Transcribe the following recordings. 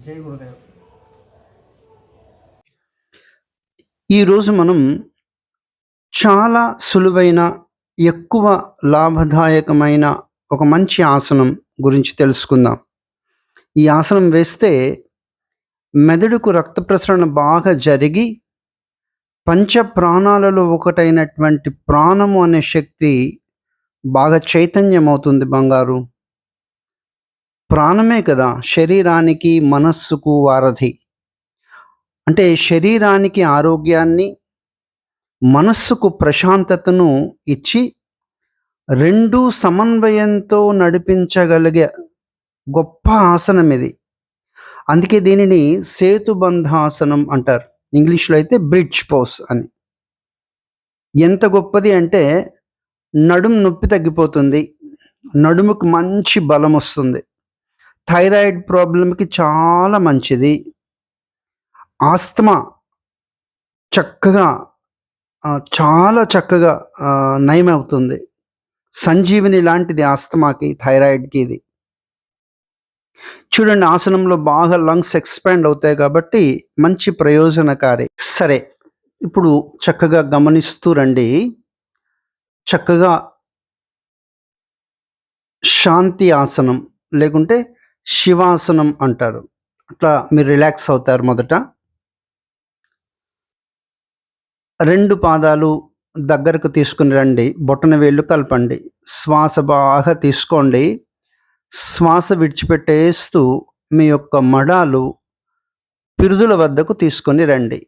జై గురుదేవ్ ఈరోజు మనం చాలా సులువైన ఎక్కువ లాభదాయకమైన ఒక మంచి ఆసనం గురించి తెలుసుకుందాం. ఈ ఆసనం వేస్తే మెదడుకు రక్త ప్రసరణ బాగా జరిగి పంచ ప్రాణాలలో ఒకటైనటువంటి ప్రాణము అనే శక్తి బాగా చైతన్యమవుతుంది బంగారు. ప్రాణమే కదా శరీరానికి మనస్సుకు వారధి. అంటే శరీరానికి ఆరోగ్యాన్ని మనస్సుకు ప్రశాంతతను ఇచ్చి రెండు సమన్వయంతో నడిపించగలిగే గొప్ప ఆసనం ఇది. అందుకే దీనిని సేతుబంధాసనం అంటారు. ఇంగ్లీష్లో అయితే బ్రిడ్జ్ పోస్ అని. ఎంత గొప్పది అంటే నడుము నొప్పి తగ్గిపోతుంది. నడుముకు మంచి బలం వస్తుంది. థైరాయిడ్ ప్రాబ్లంకి చాలా మంచిది. ఆస్తమా చక్కగా చాలా చక్కగా నయమవుతుంది. సంజీవిని లాంటిది ఆస్తమాకి థైరాయిడ్కి ఇది. చూడండి ఆసనంలో బాగా లంగ్స్ ఎక్స్పాండ్ అవుతాయి కాబట్టి మంచి ప్రయోజనకారి. సరే ఇప్పుడు చక్కగా గమనిస్తూ రండి. చక్కగా శాంతి ఆసనం లేకుంటే శివాసనం అంటారు. అట్లా మీరు రిలాక్స్ అవుతారు మొదట. రెండు పాదాలు దగ్గరకు తీసుకుని రండి. బొట్టన వేళ్ళు కలపండి. శ్వాస బాగా తీసుకోండి. శ్వాస విడిచిపెట్టేస్తూ మీ యొక్క మడాలు పిరుదుల వద్దకు తీసుకొని రండి.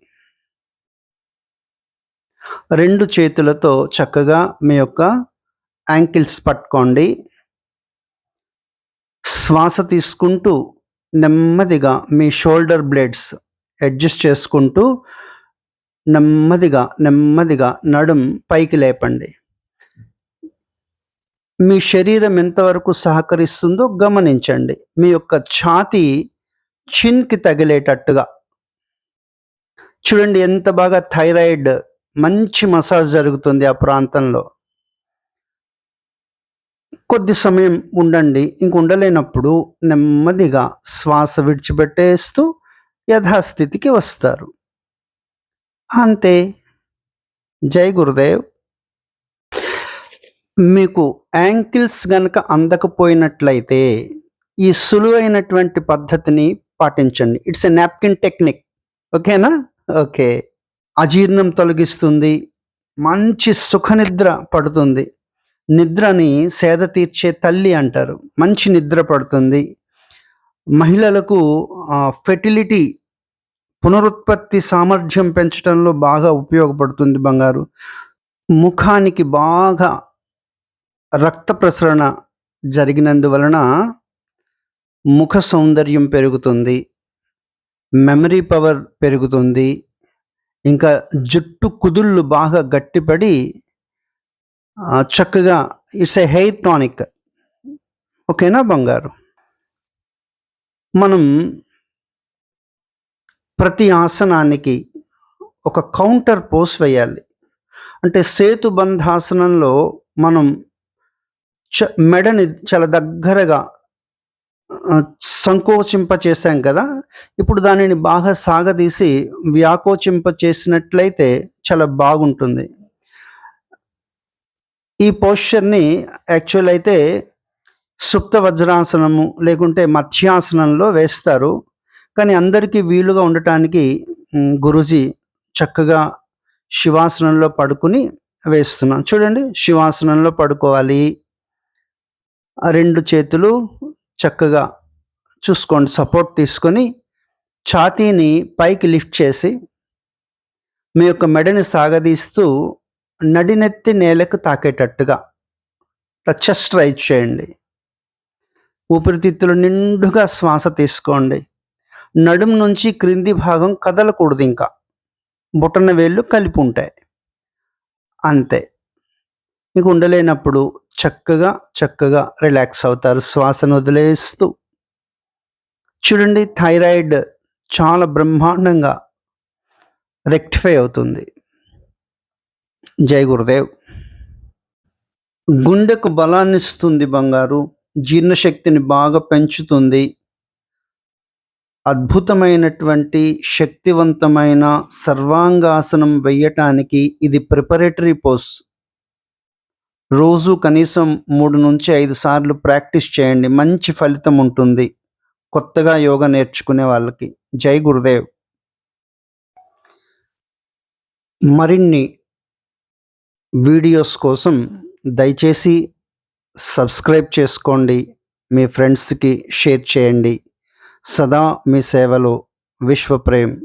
రెండు చేతులతో చక్కగా మీ యొక్క యాంకిల్స్ పట్టుకోండి. శ్వాస తీసుకుంటూ నెమ్మదిగా మీ షోల్డర్ బ్లేడ్స్ అడ్జస్ట్ చేసుకుంటూ నెమ్మదిగా నెమ్మదిగా నడుం పైకి లేపండి. మీ శరీరం ఎంతవరకు సహకరిస్తుందో గమనించండి. మీ యొక్క ఛాతీ చిన్కి తగిలేటట్టుగా. చూడండి ఎంత బాగా థైరాయిడ్ మంచి మసాజ్ జరుగుతుంది ఆ ప్రాంతంలో. కొద్ది సమయం ఉండండి. ఇంక ఉండలేనప్పుడు నెమ్మదిగా శ్వాస విడిచిపెట్టేస్తూ యథాస్థితికి వస్తారు. అంతే. జై గురుదేవ్. మీకు యాంకిల్స్ గనక అందకపోయినట్లయితే ఈ సులువైనటువంటి పద్ధతిని పాటించండి. ఇట్స్ ఎ నాప్కిన్ టెక్నిక్ ఓకేనా? ఓకే. అజీర్ణం తొలగిస్తుంది. మంచి సుఖనిద్ర పడుతుంది. నిద్రని సేద తీర్చే తల్లి అంటారు. మంచి నిద్ర పడుతుంది. మహిళలకు ఫెర్టిలిటీ పునరుత్పత్తి సామర్థ్యం పెంచడంలో బాగా ఉపయోగపడుతుంది బంగారు. ముఖానికి బాగా రక్త ప్రసరణ జరిగినందువలన ముఖ సౌందర్యం పెరుగుతుంది. మెమరీ పవర్ పెరుగుతుంది. ఇంకా జుట్టు కుదుళ్ళు బాగా గట్టిపడి చక్కగా ఇట్స్ ఏ హెయిర్ టానిక్. ఓకేనా బంగారు? మనం ప్రతి ఆసనానికి ఒక కౌంటర్ పోస్ వేయాలి. అంటే సేతు బంధాసనంలో మనం చ మెడని చాలా దగ్గరగా సంకోచింప చేశాం కదా? ఇప్పుడు దానిని బాగా సాగదీసి వ్యాకోచింప చేసినట్లయితే చాలా బాగుంటుంది. ఈ పోస్చర్ని యాక్చువల్ అయితే సుప్త వజ్రాసనము లేకుంటే మధ్యాసనంలో వేస్తారు. కానీ అందరికీ వీలుగా ఉండటానికి గురూజీ చక్కగా శివాసనంలో పడుకుని వేస్తున్నాం. చూడండి శివాసనంలో పడుకోవాలి. ఆ రెండు చేతులు చక్కగా చూసుకోండి సపోర్ట్ తీసుకొని ఛాతీని పైకి లిఫ్ట్ చేసి మీ యొక్క మెడని సాగదీస్తూ నడినెత్తి నేలకు తాకేటట్టుగా. ఇట్లా చెస్ట్ రైజ్ చేయండి. ఊపిరితిత్తులు నిండుగా శ్వాస తీసుకోండి. నడుం నుంచి క్రింది భాగం కదలకూడదు ఇంకా. బొటన వేళ్ళు కలిపి ఉంటాయి. అంతే. మీకు ఉండలేనప్పుడు చక్కగా చక్కగా రిలాక్స్ అవుతారు. శ్వాసను వదిలేస్తూ. చూడండి థైరాయిడ్ చాలా బ్రహ్మాండంగా రెక్టిఫై అవుతుంది. జై గురుదేవ్. గుండెకు బలాన్ని ఇస్తుంది బంగారు జీర్ణశక్తిని బాగా పెంచుతుంది. అద్భుతమైనటువంటి శక్తివంతమైన సర్వాంగాసనం వెయ్యటానికి ఇది ప్రిపరేటరీ పోస్. రోజు కనీసం మూడు నుంచి ఐదు సార్లు ప్రాక్టీస్ చేయండి మంచి ఫలితం ఉంటుంది. కొత్తగా యోగా నేర్చుకునే వాళ్ళకి. జై గురుదేవ్. మరిన్ని వీడియోస్ కోసం దయచేసి సబ్స్క్రైబ్ చేసుకోండి. మీ ఫ్రెండ్స్కి షేర్ చేయండి. సదా మీ సేవలో విశ్వప్రేమ్.